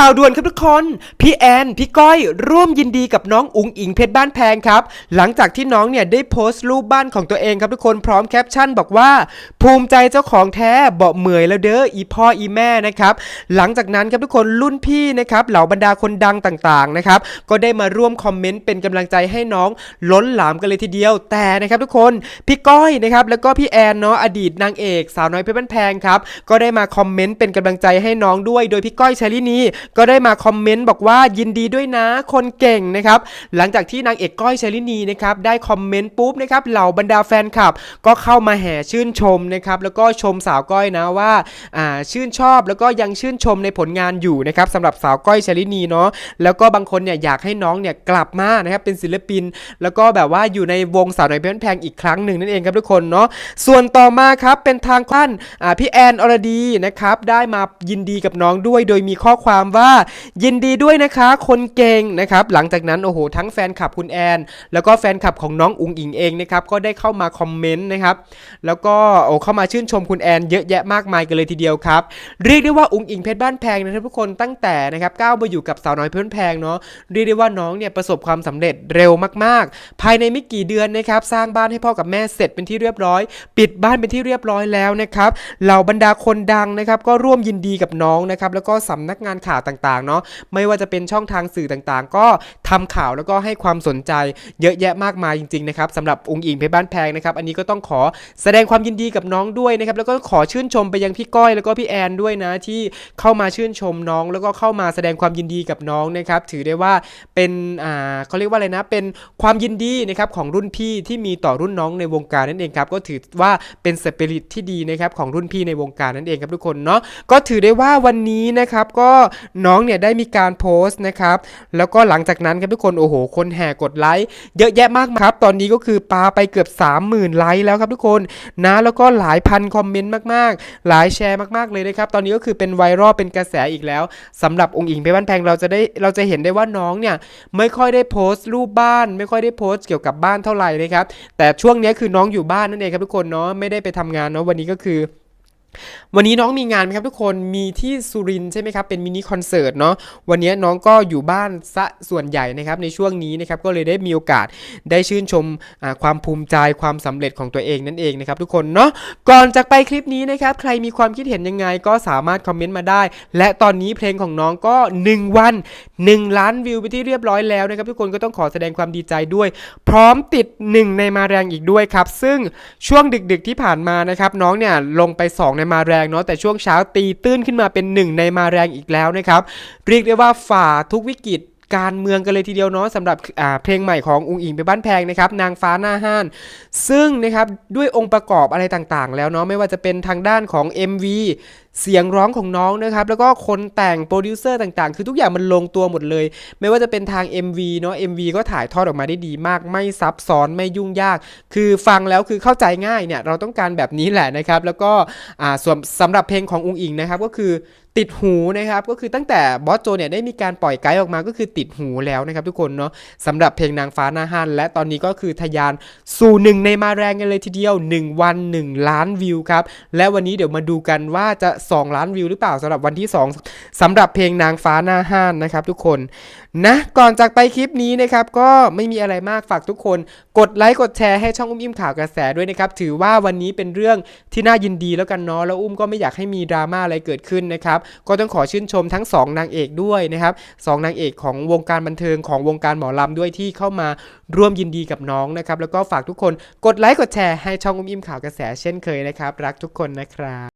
ข่าวด่วนครับทุกคน พี่แอน พี่ก้อย ร่วมยินดีกับน้องอุ๋งอิงเพชรบ้านแพงครับ หลังจากที่น้องเนี่ยได้โพสต์รูปบ้านของตัวเองครับทุกคนพร้อมแคปชั่นบอกว่า ภูมิใจเจ้าของแท้เบาเหมยแล้วเด้ออีพ่ออีแม่นะครับ หลังจากนั้นครับทุกคนรุ่นพี่นะครับเหล่าบรรดาคนดังต่างๆนะครับก็ได้มาร่วมคอมเมนต์เป็นกำลังใจให้น้องล้นหลามกันเลยทีเดียว แต่นะครับทุกคนพี่ก้อยนะครับแล้วก็พี่แอนเนาะอดีตนางเอก สาวน้อยเพชรบ้านแพงครับก็ได้มาคอมเมนต์เป็นกำลังใจให้น้องด้วย โดยพี่ก้อยชลินีก็ได้มาคอมเมนต์บอกว่ายินดีด้วยนะคนเก่งนะครับ หลังจากที่นางเอกก้อยชลินีนะครับได้คอมเมนต์ปุ๊บนะครับเหล่าบรรดาแฟนคลับ ก็เข้ามาแห่ชื่นชมนะครับแล้วก็ชมสาวก้อยนะว่าอ่าชื่นชอบแล้วก็ยังชื่นชมในผลงานอยู่นะครับสำหรับสาวก้อยชลินีเนาะแล้วก็บางคนเนี่ยอยากให้น้องเนี่ยกลับมานะครับเป็นศิลปิน แล้วก็แบบว่าอยู่ในวงสาวน้อยเพชรแพงอีกครั้งหนึ่งนั่นเองครับทุกคนเนาะส่วนต่อมาครับเป็นทางท่านพี่แอนอรดีนะครับได้มายินดีกับน้องด้วย โดยมีข้อความว่า ยินดีด้วยนะคะ คนเก่งนะครับ หลังจากนั้นโอ้โหทั้งแฟนคลับคุณแอน แล้วก็แฟนคลับของน้องอุงอิงเองนะครับก็ได้เข้ามาคอมเมนต์นะครับแล้วก็โอ้เข้ามาชื่นชมคุณแอนเยอะแยะมากมายกันเลยทีเดียวครับ เรียกได้ว่าอุงอิงเพชรบ้านแพงนะครับทุกคนตั้งแต่นะครับก้าวมาอยู่กับสาวน้อยเพชรบ้านแพงเนาะเรียกได้ว่าน้องเนี่ยประสบความสำเร็จเร็วมากๆ ภายในไม่กี่เดือนนะครับสร้างบ้านให้พ่อกับแม่เสร็จเป็นที่เรียบร้อย ปิดบ้านเป็นที่เรียบร้อยแล้วนะครับเหล่าบรรดาคนดังนะครับก็ร่วมยินดีกับน้องนะครับแล้วก็สำนักงานข่าวต่างๆเนาะไม่ว่าจะเป็นช่องทางสื่อต่างๆ ก็ทำข่าวแล้วก็ให้ความสนใจเยอะแยะมากมายจริงๆนะครับสำหรับองค์อิงเพชรบ้านแพงนะครับอันนี้ก็ต้องขอแสดงความยินดีกับน้องด้วยนะครับแล้วก็ขอชื่นชมไปยังพี่ก้อยแล้วก็พี่แอนด้วยนะที่เข้ามาชื่นชมน้อง แล้วก็เข้ามาแสดงความยินดีกับน้องนะครับถือได้ว่าเป็นอ่าเขาเรียกว่าอะไรนะ เป็นความยินดีนะครับของรุ่นพี่ที่มีต่อรุ่นน้องในวงการนั่นเองครับก็ถือว่าเป็นสปิริตที่ดีนะครับของรุ่นพี่ในวงการนั่นเองครับทุกคนเนาะก็ถือได้ว่าวันนี้นะครับก็น้องเนี่ยได้มีการโพสต์นะครับแล้วก็หลังจากนั้นครับทุกคนโอ้โห คนแห่กดไลค์เยอะแยะมากมายครับ ตอนนี้ก็คือปาไปเกือบ 30,000ไลค์แล้วครับทุกคนนะแล้วก็หลายพันคอมเมนต์มากๆ หลายแชร์มากๆเลยนะครับตอนนี้ก็คือเป็นไวรัลเป็นกระแสอีกแล้วสำหรับองค์อิงเพชรบ้านแพงเราจะได้เราจะเห็นได้ว่าน้องเนี่ยไม่ค่อยได้โพสต์รูปบ้าน ไม่ค่อยได้โพสต์เกี่ยวกับบ้านเท่าไหร่นะครับแต่ช่วงนี้คือน้องอยู่บ้านนั่นเองครับทุกคนเนาะไม่ได้ไปทำงานเนาะวันนี้ก็คือ วันนี้น้องมีงานไหมครับทุกคนมีที่สุรินใช่ไหมครับเป็นมินิคอนเสิร์ตเนาะวันนี้น้องก็อยู่บ้านซะส่วนใหญ่นะครับในช่วงนี้นะครับก็เลยได้มีโอกาสได้ชื่นชมความภูมิใจความสำเร็จของตัวเองนั่นเองนะครับทุกคนเนาะก่อนจากไปคลิปนี้นะครับใครมีความคิดเห็นยังไงก็สามารถคอมเมนต์มาได้ และตอนนี้เพลงของน้องก็ 1 วัน 1 ล้านวิวไปที่เรียบร้อยแล้วนะครับทุกคนก็ต้องขอแสดงความดีใจด้วย พร้อมติด 1 ในมาแรงอีกด้วยครับซึ่งช่วงดึกๆที่ผ่านมานะครับน้องเนี่ยลงไป 2 ในมาแรงเนาะแต่ช่วงเช้าตีตื้นขึ้นมาเป็น 1 ในมาแรงอีกแล้วนะครับ เรียกได้ว่าฝ่าทุกวิกฤต การเมืองกันเลยทีเดียวเนาะสำหรับเพลงใหม่ของอุงอิงไปบ้านแพงนะครับนางฟ้าหน้าห้าน ซึ่งนะครับด้วยองค์ประกอบอะไรต่างๆ แล้วเนาะไม่ว่าจะเป็นทางด้านของ MV เสียงร้องของน้องนะครับ แล้วก็คนแต่งโปรดิวเซอร์ต่างๆ คือทุกอย่างมันลงตัวหมดเลย ไม่ว่าจะเป็นทาง MV เนาะ MV ก็ถ่ายทอดออกมาได้ดีมาก ไม่ซับซ้อนไม่ยุ่งยาก คือฟังแล้วคือเข้าใจง่ายเนี่ยเราต้องการแบบนี้แหละนะครับ แล้วก็ส่วนสำหรับเพลงของอุงอิงนะครับก็คือ ติดหูนะครับก็คือตั้งแต่บอสโจเนี่ยได้มีการปล่อยไกด์ออกมาก็คือติดหูแล้วนะครับทุกคนเนาะสำหรับเพลงนางฟ้าหน้าหันและตอนนี้ก็คือทะยานสู่หนึ่งในมาแรงกันเลยทีเดียว 1 วัน 1 ล้านวิวครับและวันนี้เดี๋ยวมาดูกันว่าจะ 2 ล้านวิวหรือเปล่าสำหรับวันที่ 2สำหรับเพลงนางฟ้าหน้าห้านนะครับทุกคนนะก่อนจากไปคลิปนี้นะครับก็ไม่มีอะไรมากฝากทุกคน กดไลค์กดแชร์ให้ช่องอุ้มอิ่มข่าวกระแสด้วยนะครับถือว่าวันนี้เป็นเรื่องที่น่ายินดีแล้วกันเนาะแล้วอุ้มก็ไม่อยากให้มีดราม่าอะไรเกิดขึ้นนะครับก็ต้องขอชื่นชมทั้ง 2 นางเอกด้วยนะครับสองนางเอกของวงการบันเทิงของวงการหมอลำด้วยที่เข้ามาร่วมยินดีกับน้องนะครับแล้วก็ฝากทุกคนกดไลค์กดแชร์ให้ช่องอุ้มอิ่มข่าวกระแสเช่นเคยนะครับรักทุกคนนะครับ